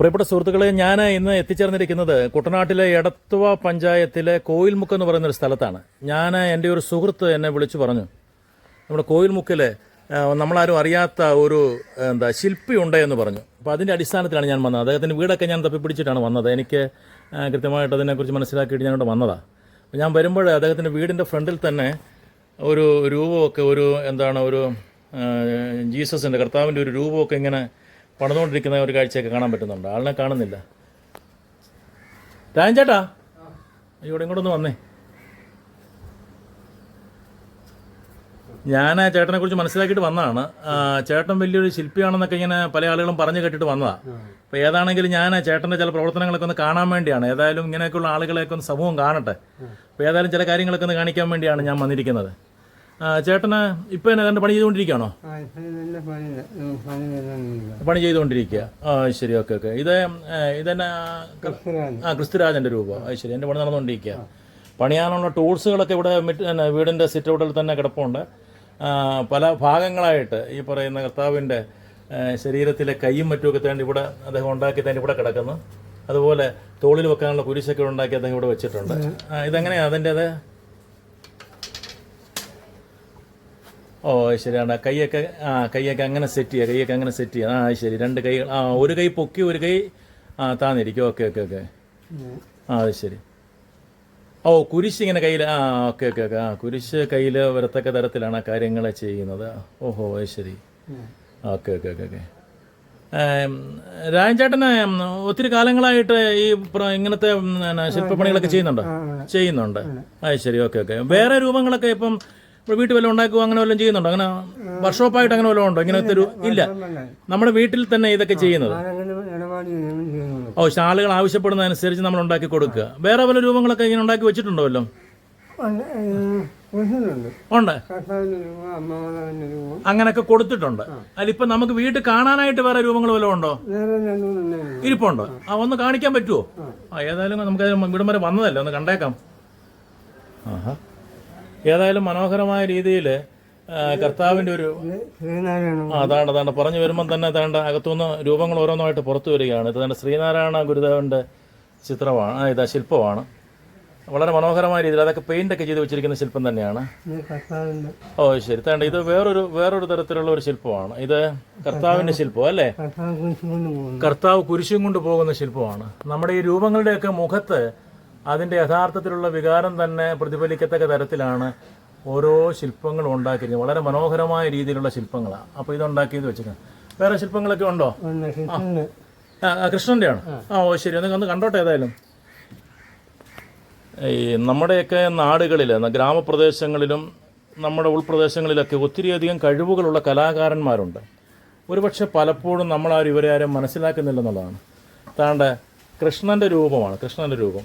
പ്രിയപ്പെട്ട സുഹൃത്തുക്കളെ ഞാൻ ഇന്ന് എത്തിച്ചേർന്നിരിക്കുന്നത് കുട്ടനാട്ടിലെ എടത്തുവ പഞ്ചായത്തിലെ കോയിൽമുക്ക് എന്ന് പറയുന്ന ഒരു സ്ഥലത്താണ്. ഞാൻ എന്റെ ഒരു സുഹൃത്ത് എന്നെ വിളിച്ചു പറഞ്ഞു നമ്മുടെ കോയിൽമുക്കിൽ നമ്മളാരും അറിയാത്ത ഒരു എന്താ ശില്പി ഉണ്ട് എന്ന് പറഞ്ഞു. അപ്പോൾ അതിന്റെ അടിസ്ഥാനത്തിലാണ് ഞാൻ വന്നത്. അദ്ദേഹത്തിന്റെ വീടൊക്കെ ഞാൻ തപ്പിപ്പിടിച്ചിട്ടാണ് വന്നത്. എനിക്ക് കൃത്യമായിട്ട് അതിനെക്കുറിച്ച് മനസ്സിലാക്കിയിട്ട് ഞാനിവിടെ വന്നതാണ് അപ്പോൾ ഞാൻ വരുമ്പോൾ അദ്ദേഹത്തിന്റെ വീടിന്റെ ഫ്രണ്ടിൽ തന്നെ ഒരു രൂപമൊക്കെ ഒരു എന്താണ് ഒരു ജീസസിന്റെ കർത്താവിന്റെ ഒരു രൂപമൊക്കെ ഇങ്ങനെ പണിതുകൊണ്ടിരിക്കുന്ന ഒരു കാഴ്ചയൊക്കെ കാണാൻ പറ്റുന്നുണ്ട്. ആളിനെ കാണുന്നില്ല. രാജൻ ചേട്ടാ? ഇവിടെ ഇങ്ങോട്ടൊന്ന് വന്നേ. ഞാൻ ചേട്ടനെ കുറിച്ച് മനസ്സിലാക്കിയിട്ട് വന്നതാണ്. ചേട്ടൻ വലിയൊരു ശില്പിയാണെന്നൊക്കെ ഇങ്ങനെ പല ആളുകളും പറഞ്ഞു കേട്ടിട്ട് വന്നതാണ് അപ്പോൾ ഏതാണെങ്കിലും ഞാൻ ചേട്ടന്റെ ചില പ്രവർത്തനങ്ങളൊക്കെ ഒന്ന് കാണാൻ വേണ്ടിയാണ്. ഏതായാലും ഇങ്ങനെയൊക്കെയുള്ള ആളുകളെയൊക്കെ ഒന്ന് സമൂഹം കാണട്ടെ. അപ്പോൾ ഏതായാലും ചില കാര്യങ്ങളൊക്കെ ഒന്ന് കാണിക്കാൻ വേണ്ടിയാണ് ഞാൻ വന്നിരിക്കുന്നത്. ചേട്ടന് ഇപ്പൊ എന്നെ കണ്ട് പണി ചെയ്തുകൊണ്ടിരിക്കുകയാണോ? പണി ചെയ്തുകൊണ്ടിരിക്കുക. ആ ശരി ഓക്കെ ഓക്കെ. ഇത് ഇതന്നെ ആ ക്രിസ്തുരാജന്റെ രൂപം. അത് ശരി എന്റെ പണി നടന്നുകൊണ്ടിരിക്കുക. പണിയാനുള്ള ടൂൾസുകളൊക്കെ ഇവിടെ വീടിന്റെ സിറ്റ് ഔട്ടിൽ തന്നെ കിടപ്പുണ്ട്. പല ഭാഗങ്ങളായിട്ട് ഈ പറയുന്ന കർത്താവിന്റെ ശരീരത്തിലെ കൈയും മറ്റുമൊക്കെ തേണ്ടി ഇവിടെ അദ്ദേഹം ഉണ്ടാക്കി തേണ്ടി ഇവിടെ കിടക്കുന്നു. അതുപോലെ തോളിൽ വെക്കാനുള്ള കുരിശൊക്കെ ഉണ്ടാക്കി അദ്ദേഹം ഇവിടെ വെച്ചിട്ടുണ്ട്. ഇതെങ്ങനെയാണ് അതിന്റേത് ഓ ശരിയാണ് കൈയൊക്കെ ആ കൈയൊക്കെ അങ്ങനെ സെറ്റ് ചെയ്യുക കൈയൊക്കെ അങ്ങനെ സെറ്റ് ചെയ്യുക. ആ ശരി. രണ്ട് കൈ ആ ഒരു കൈ പൊക്കി ഒരു കൈ ആ താന്നിരിക്കും. Okay okay okay. ആ അത് ശരി. ഓ കുരിശ് ഇങ്ങനെ കയ്യിൽ ആ ഓക്കെ ഓക്കെ ഓക്കെ. ആ കുരിശ് കയ്യിൽ വരത്തക്ക തരത്തിലാണ് ആ കാര്യങ്ങൾ ചെയ്യുന്നത്. ഓഹോ അത് ശരി. Okay okay okay okay. രാജൻചേട്ടന് ഒത്തിരി കാലങ്ങളായിട്ട് ഈ ഇങ്ങനത്തെ ശില്പപ്പണികളൊക്കെ ചെയ്യുന്നുണ്ടോ? ചെയ്യുന്നുണ്ട്. അത് ശരി. Okay okay. വേറെ രൂപങ്ങളൊക്കെ ഇപ്പം ഇപ്പോൾ വീട്ടിൽ വല്ലതും ഉണ്ടാക്കുക അങ്ങനെ വല്ലതും ചെയ്യുന്നുണ്ടോ? അങ്ങനെ വർക്ക്ഷോപ്പായിട്ട് അങ്ങനെ വല്ലതും ഉണ്ടോ? ഇങ്ങനത്തെ ഒരു ഇല്ല നമ്മുടെ വീട്ടിൽ തന്നെ ഇതൊക്കെ ചെയ്യുന്നത്. ഓ ആളുകൾ ആവശ്യപ്പെടുന്നതനുസരിച്ച് നമ്മൾ ഉണ്ടാക്കി കൊടുക്കുക. വേറെ പല രൂപങ്ങളൊക്കെ ഇങ്ങനെ ഉണ്ടാക്കി വെച്ചിട്ടുണ്ടോ ഉണ്ട്. അങ്ങനെയൊക്കെ കൊടുത്തിട്ടുണ്ട്. അതിലിപ്പോ നമുക്ക് വീട്ടിൽ കാണാനായിട്ട് വേറെ രൂപങ്ങൾ വല്ലതും ഉണ്ടോ? ഇരിപ്പുണ്ടോ? ആ ഒന്ന് കാണിക്കാൻ പറ്റുമോ ആ. ഏതായാലും നമുക്ക് ഇവിടം വരെ വന്നതല്ലേ? ഒന്ന് കണ്ടേക്കാം. ആഹാ. ഏതായാലും മനോഹരമായ രീതിയിൽ കർത്താവിന്റെ ഒരു അതാണ് അതാണ് പറഞ്ഞു വരുമ്പം തന്നെ അതാണ്ട് അകത്തുനിന്ന് രൂപങ്ങൾ ഓരോന്നായിട്ട് പുറത്തു വരികയാണ്. ഇത് തന്നെ ശ്രീനാരായണ ഗുരുദേവന്റെ ചിത്രമാണ് ഇത് ശില്പമാണ്. വളരെ മനോഹരമായ രീതിയിൽ അതൊക്കെ പെയിന്റ് ഒക്കെ ചെയ്ത് വെച്ചിരിക്കുന്ന ശില്പം തന്നെയാണ്. ഓ ശരി. തേണ്ട ഇത് വേറൊരു വേറൊരു തരത്തിലുള്ള ഒരു ശില്പമാണ്. ഇത് കർത്താവിന്റെ ശില്പം അല്ലേ? കർത്താവ് കർത്താവ് കുരിശും കൊണ്ട് പോകുന്ന ശില്പമാണ്. നമ്മുടെ ഈ രൂപങ്ങളുടെയൊക്കെ മുഖത്ത് അതിന്റെ യഥാർത്ഥത്തിലുള്ള വികാരം തന്നെ പ്രതിഫലിക്കത്തക്ക തരത്തിലാണ് ഓരോ ശില്പങ്ങളും ഉണ്ടാക്കിയിരിക്കുന്നത്. വളരെ മനോഹരമായ രീതിയിലുള്ള ശില്പങ്ങളാണ്. അപ്പോൾ ഇതുണ്ടാക്കിയത് വെച്ചിരിക്കുന്നത് വേറെ ശില്പങ്ങളൊക്കെ ഉണ്ടോ? കൃഷ്ണന്റെ ആ ആ, ഓ ശരി. ഒന്ന് ഒന്ന് കണ്ടോട്ടെ ഏതായാലും. ഈ നമ്മുടെയൊക്കെ നാടുകളിൽ ഗ്രാമപ്രദേശങ്ങളിലും നമ്മുടെ ഉൾപ്രദേശങ്ങളിലൊക്കെ ഒത്തിരിയധികം കഴിവുകളുള്ള കലാകാരന്മാരുണ്ട്. ഒരുപക്ഷെ പലപ്പോഴും നമ്മളാരും ഇവരെ ആരും മനസ്സിലാക്കുന്നില്ലെന്നുള്ളതാണ് താണ്ട കൃഷ്ണന്റെ രൂപമാണ് കൃഷ്ണന്റെ രൂപം.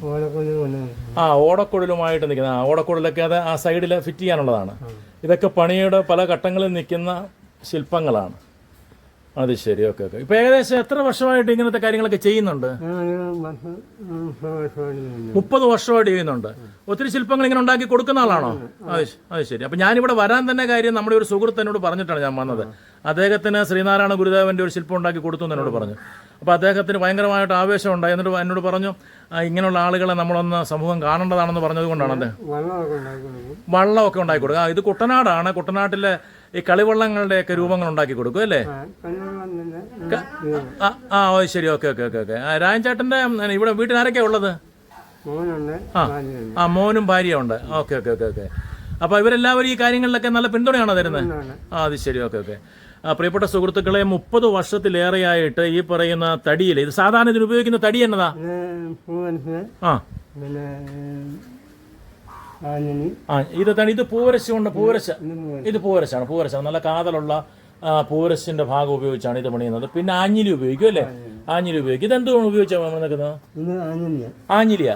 ആ ഓടക്കുഴലുമായിട്ട് നിൽക്കുന്ന ആ ഓടക്കുഴലൊക്കെ അത് ആ സൈഡിൽ ഫിറ്റ് ചെയ്യാനുള്ളതാണ്. ഇതൊക്കെ പണിയുടെ പല ഘട്ടങ്ങളിൽ നിൽക്കുന്ന ശില്പങ്ങളാണ്. അത് ശരി ഓക്കെ ഓക്കെ. ഇപ്പൊ ഏകദേശം എത്ര വർഷമായിട്ട് ഇങ്ങനത്തെ കാര്യങ്ങളൊക്കെ ചെയ്യുന്നുണ്ട്? മുപ്പത് വർഷമായിട്ട് ചെയ്യുന്നുണ്ട്. ഒത്തിരി ശില്പങ്ങൾ ഇങ്ങനെ ഉണ്ടാക്കി കൊടുക്കുന്ന ആളാണോ? അത് ശരി. അപ്പൊ ഞാനിവിടെ വരാൻ തന്നെ കാര്യം നമ്മുടെ ഒരു സുഹൃത്ത് എന്നോട് പറഞ്ഞിട്ടാണ് ഞാൻ വന്നത്. അദ്ദേഹത്തിന് ശ്രീനാരായണ ഗുരുദേവന്റെ ഒരു ശില്പം ഉണ്ടാക്കി കൊടുത്തു എന്നോട് പറഞ്ഞു. അപ്പോൾ അദ്ദേഹത്തിന് ഭയങ്കരമായിട്ട് ആവേശം ഉണ്ടായി. എന്നിട്ട് എന്നോട് പറഞ്ഞു ഇങ്ങനെയുള്ള ആളുകളെ നമ്മളൊന്ന് സമൂഹം കാണേണ്ടതാണെന്ന് പറഞ്ഞത് കൊണ്ടാണ് അദ്ദേഹം. വെള്ളമൊക്കെ ഉണ്ടാക്കി കൊടുക്കുക ഇത് കുട്ടനാടാണ്. കുട്ടനാട്ടിലെ ഈ കളിവള്ളങ്ങളുടെയൊക്കെ രൂപങ്ങൾ ഉണ്ടാക്കി കൊടുക്കും അല്ലേ? ആ ഓ ശരി. Okay okay okay okay. Rajan ചേട്ടന്റെ ഉം, ഇവിടെ വീട്ടിൽ ആരൊക്കെയാണ് ഉള്ളത്? ആ. ആ മോനും ഭാര്യയും ഉണ്ട്. Okay okay okay okay. അപ്പോൾ ഇവരെല്ലാവരും ഈ കാര്യങ്ങളിലൊക്കെ നല്ല പിന്തുണയാണോ തരുന്നത്. ആ അത് ശരി. Okay okay. പ്രിയപ്പെട്ട സുഹൃത്തുക്കളെ മുപ്പത് വർഷത്തിലേറെയായിട്ട് ഈ പറയുന്ന തടിയിൽ ഇത് സാധാരണ ഇതിന് ഉപയോഗിക്കുന്ന തടി എന്നതാ? ആ. ആ ഇത് തടി ഇത് പൂവരശ കൊണ്ട് പൂവരശ. ഇത് പൂവരശാണ് പൂവരശാണ്. നല്ല കാതലുള്ള പൂവരശിന്റെ ഭാഗം ഉപയോഗിച്ചാണ് ഇത് പണിയുന്നത്. പിന്നെ ആഞ്ഞിലി ഉപയോഗിക്കും അല്ലേ? ആഞ്ഞിലി. ഉപയോഗിക്കും. ഇതെന്ത് ഉപയോഗിച്ചാണ് നിൽക്കുന്നത് ആഞ്ഞിലിയ.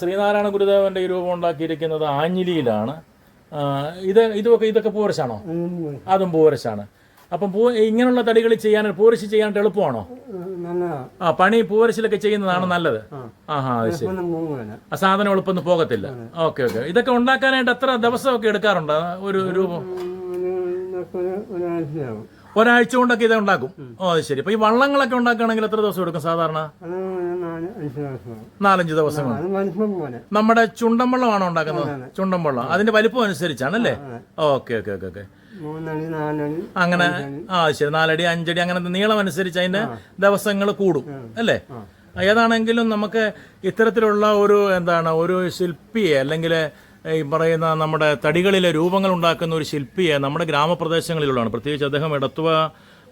ശ്രീനാരായണ ഗുരുദേവന്റെ ഈ രൂപം ഉണ്ടാക്കിയിരിക്കുന്നത് ആഞ്ഞിലിയിലാണ്. ഇത് ഇതൊക്കെ ഇതൊക്കെ പൂവരശാണോ? അതും പൂവരശാണ്. അപ്പം പൂ ഇങ്ങനെയുള്ള തടികൾ ചെയ്യാൻ പൂവരശി ചെയ്യാൻ എളുപ്പമാണോ? ആ പണി പൂവരശിലൊക്കെ ചെയ്യുന്നതാണ് നല്ലത്. ആഹാ അത് ശരി. ആ സാധനം എളുപ്പം പോകത്തില്ല. Okay okay. ഇതൊക്കെ ഉണ്ടാക്കാനായിട്ട് എത്ര ദിവസമൊക്കെ എടുക്കാറുണ്ട്? ഒരു രൂപം ഒരാഴ്ച കൊണ്ടൊക്കെ ഇത് ഉണ്ടാക്കും. ഓ അത് ശരി. അപ്പൊ ഈ വള്ളങ്ങളൊക്കെ ഉണ്ടാക്കുകയാണെങ്കിൽ എത്ര ദിവസം എടുക്കും സാധാരണ? നാലഞ്ച് ദിവസം നമ്മുടെ ചുണ്ടൻ വെള്ളമാണോ ഉണ്ടാക്കുന്നത്? ചുണ്ടൻ വെള്ളം. അതിന്റെ വലിപ്പം അനുസരിച്ചാണല്ലേ? Okay okay okay okay. അങ്ങനെ ആ ശരി. നാലടി അഞ്ചടി അങ്ങനെ നീളം അനുസരിച്ച് അതിന്റെ ദിവസങ്ങൾ കൂടും അല്ലേ? ഏതാണെങ്കിലും നമുക്ക് ഇത്തരത്തിലുള്ള ഒരു എന്താണ് ഒരു ശില്പിയെ അല്ലെങ്കിൽ ഈ പറയുന്ന നമ്മുടെ തടികളിലെ രൂപങ്ങൾ ഉണ്ടാക്കുന്ന ഒരു ശില്പിയെ നമ്മുടെ ഗ്രാമപ്രദേശങ്ങളിലുള്ളതാണ്. പ്രത്യേകിച്ച് അദ്ദേഹം എടത്തുവ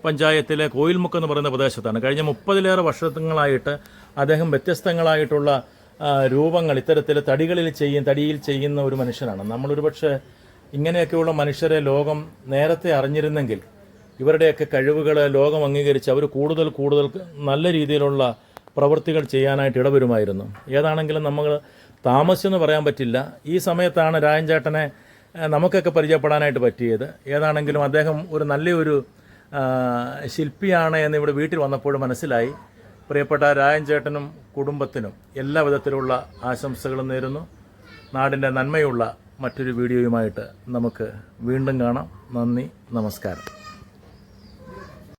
പഞ്ചായത്തിലെ കോയിൽമുക്ക് എന്ന് പറയുന്ന പ്രദേശത്താണ്. കഴിഞ്ഞ മുപ്പതിലേറെ വർഷങ്ങളായിട്ട് അദ്ദേഹം വ്യത്യസ്തങ്ങളായിട്ടുള്ള രൂപങ്ങൾ ഇത്തരത്തിൽ തടികളിൽ ചെയ്യും തടിയിൽ ചെയ്യുന്ന ഒരു മനുഷ്യനാണ്. നമ്മളൊരു പക്ഷേ ഇങ്ങനെയൊക്കെയുള്ള മനുഷ്യരെ ലോകം നേരത്തെ അറിഞ്ഞിരുന്നെങ്കിൽ ഇവരുടെയൊക്കെ കഴിവുകൾ ലോകം അംഗീകരിച്ച് അവർ കൂടുതൽ കൂടുതൽ നല്ല രീതിയിലുള്ള പ്രവൃത്തികൾ ചെയ്യാനായിട്ട് ഇടവരുമായിരുന്നു. ഏതാണെങ്കിലും നമ്മൾ താമസിച്ചെന്ന് പറയാൻ പറ്റില്ല. ഈ സമയത്താണ് രായൻചേട്ടനെ നമുക്കൊക്കെ പരിചയപ്പെടാനായിട്ട് പറ്റിയത്. ഏതാണെങ്കിലും അദ്ദേഹം ഒരു നല്ലൊരു ശില്പിയാണ് എന്ന് ഇവിടെ വീട്ടിൽ വന്നപ്പോൾ മനസ്സിലായി. പ്രിയപ്പെട്ട രായൻചേട്ടനും കുടുംബത്തിനും എല്ലാ വിധത്തിലുള്ള ആശംസകളും നേരുന്നു. നാടിന്റെ നന്മയുള്ള മറ്റൊരു വീഡിയോയുമായിട്ട് നമുക്ക് വീണ്ടും കാണാം. നന്ദി നമസ്കാരം.